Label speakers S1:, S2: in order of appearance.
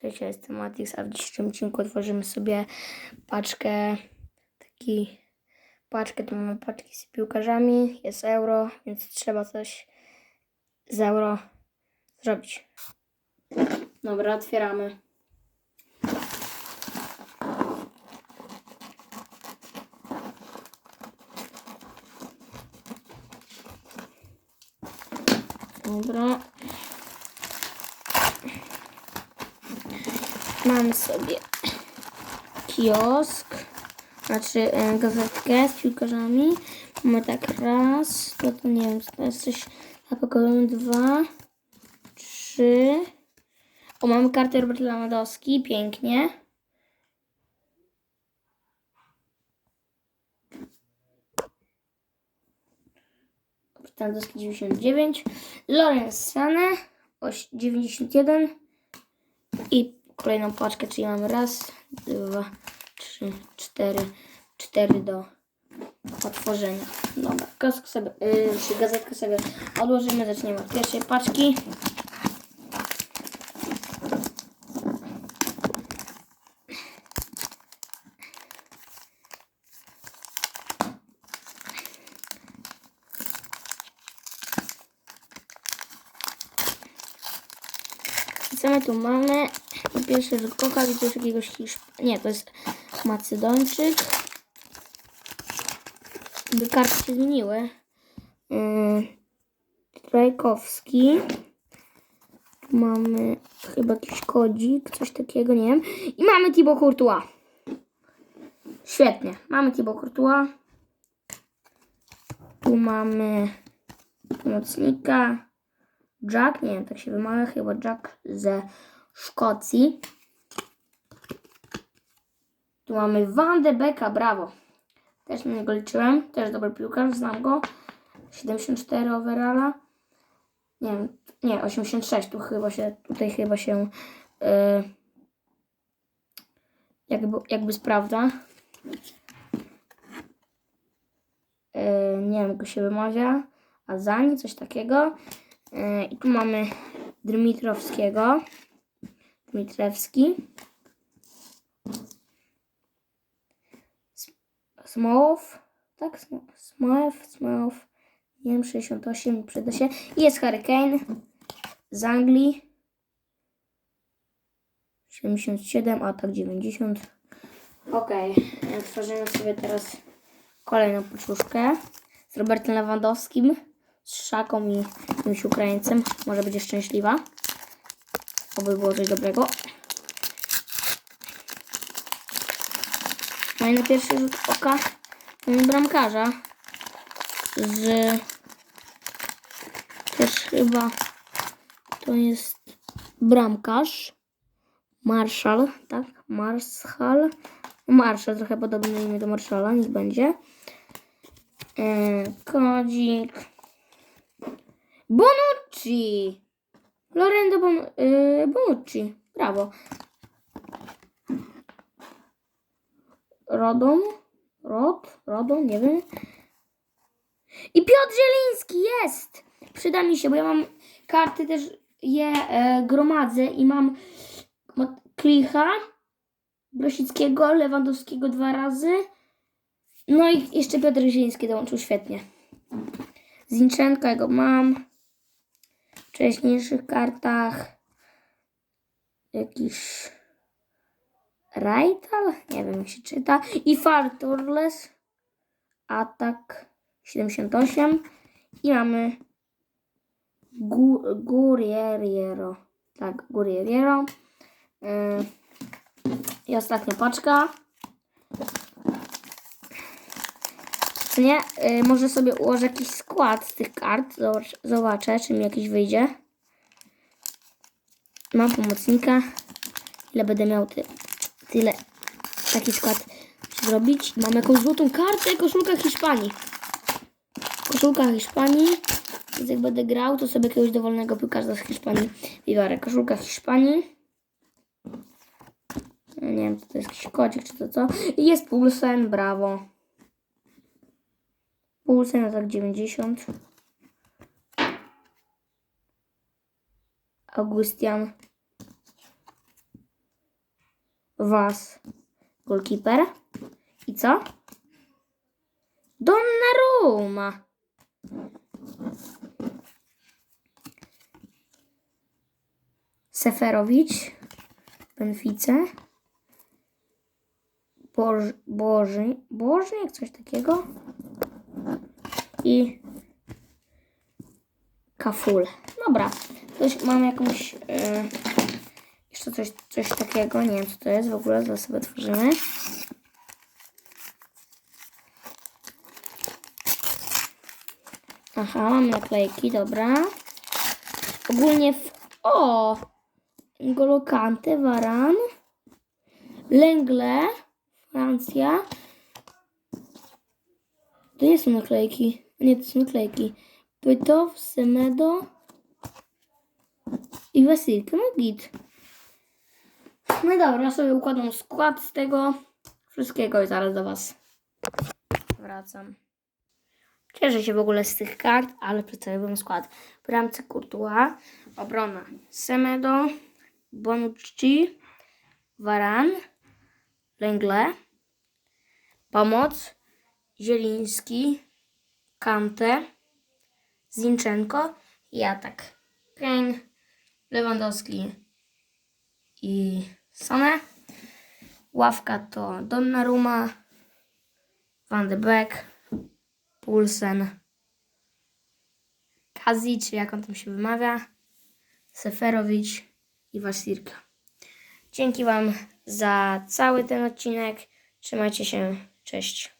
S1: Cześć, ja jestem Matix, a w dzisiejszym odcinku otworzymy sobie paczkę, taki, paczkę, tu mamy paczki z piłkarzami, jest euro, więc trzeba coś z euro zrobić. Dobra, otwieramy. Dobra. Mam sobie kiosk, znaczy e, gazetkę z piłkarzami. Mamy tak raz, to, to nie wiem, to jest coś zapakowałem dwa, trzy. O, mamy kartę Robert Lewandowski, pięknie. Lewandowski 99, Lorenz Sane oś- 91 i kolejną paczkę, czyli mamy raz, dwa, trzy, cztery, cztery do otworzenia. Dobra, kiosk sobie, yy, gazetkę sobie odłożymy, zaczniemy od pierwszej paczki. Co my tu mamy? Pierwsze, że kocha jest jakiegoś Hiszp... Nie, to jest Macedończyk. Jakby karty się zmieniły. Yy, Trajkowski. Tu mamy chyba jakiś kodzik, coś takiego, nie wiem. I mamy Thibaut Courtois. Świetnie. Mamy Thibaut Courtois. Tu mamy pomocnika. Jack, nie wiem, tak się wymawia, chyba Jack ze Szkocji. Tu mamy Van de Becka, brawo. Też na niego liczyłem, też dobry piłkarz, znam go. 74 overalla. Nie wiem, nie, 86, tu chyba się, tutaj chyba się yy, jakby, jakby sprawdza. Yy, nie wiem, jak go się wymawia. Azani, coś takiego. Yy, I tu mamy Dmitrowskiego. Dmitrewski. Smołow. Tak? Smo- Smołow, Smołow. Nie wiem, 68 przyda się. I jest Hurricane z Anglii. 77, a tak 90. Okej, okay. tworzymy sobie teraz kolejną paczuszkę z Robertem Lewandowskim, z Szaką i jakimś Ukraińcem. Może będzie szczęśliwa. Oby było coś dobrego. No i na pierwszy rzut oka bramkarza z też chyba to jest bramkarz Marszal, tak? Marszal. Marszal, trochę podobne imię do Marszala, niech będzie. E, kodzik. Bonucci! Lorenzo bon, y, Bonucci. Brawo. Rodon? Rod? Rodon? Nie wiem. I Piotr Zieliński jest! Przyda mi się, bo ja mam karty też je e, gromadzę i mam ma- Klicha, Grosickiego, Lewandowskiego dwa razy. No i jeszcze Piotr Zieliński dołączył świetnie. Zinczenka go mam. Wcześniejszych kartach jakiś Rajtal? Nie wiem jak się czyta. I Farturles. Atak 78. I mamy Gu Gurieriero. Tak, Gurieriero. Yy. I ostatnia paczka. Yy, może sobie ułożę jakiś skład z tych kart. Zobacz, zobaczę, czy mi jakiś wyjdzie. Mam pomocnika. Ile będę miał ty, tyle taki skład zrobić. Mam jakąś złotą kartę, koszulka Hiszpanii. Koszulka Hiszpanii. Więc jak będę grał, to sobie jakiegoś dowolnego piłkarza z Hiszpanii wybiorę. Koszulka Hiszpanii. Nie wiem, czy to jest jakiś kodzik, czy to co. Jest Pulsen, brawo. Pulsen na tak 90. Augustian Was. Goalkeeper. I co? Donnarumma. Seferowicz. Benfice. Boż, Boży, Bożnik, coś takiego. I Kaful. Dobra, coś mam jakąś. E, jeszcze coś, coś takiego. Nie wiem, co to jest w ogóle. Zaraz sobie otworzymy. Aha, mam naklejki, dobra. Ogólnie w. O! N'Golo Kante, Varan. Lengle, Francja. To nie są naklejki. Nie, to są naklejki. Pytow, Semedo i Wesilka. No git. No dobra, ja sobie układam skład z tego wszystkiego i zaraz do Was wracam. Cieszę się w ogóle z tych kart, ale przedstawiłbym skład. W bramce Courtois, obrona Semedo, Bonucci, Varan, Lengle, pomoc Zieliński, Kante, Zinchenko i atak. Kane, Lewandowski i Sane. Ławka to Donnarumma, Van de Beek, Pulsen, Kazic, jak on tam się wymawia, Seferowicz i Wasirka. Dzięki Wam za cały ten odcinek. Trzymajcie się. Cześć.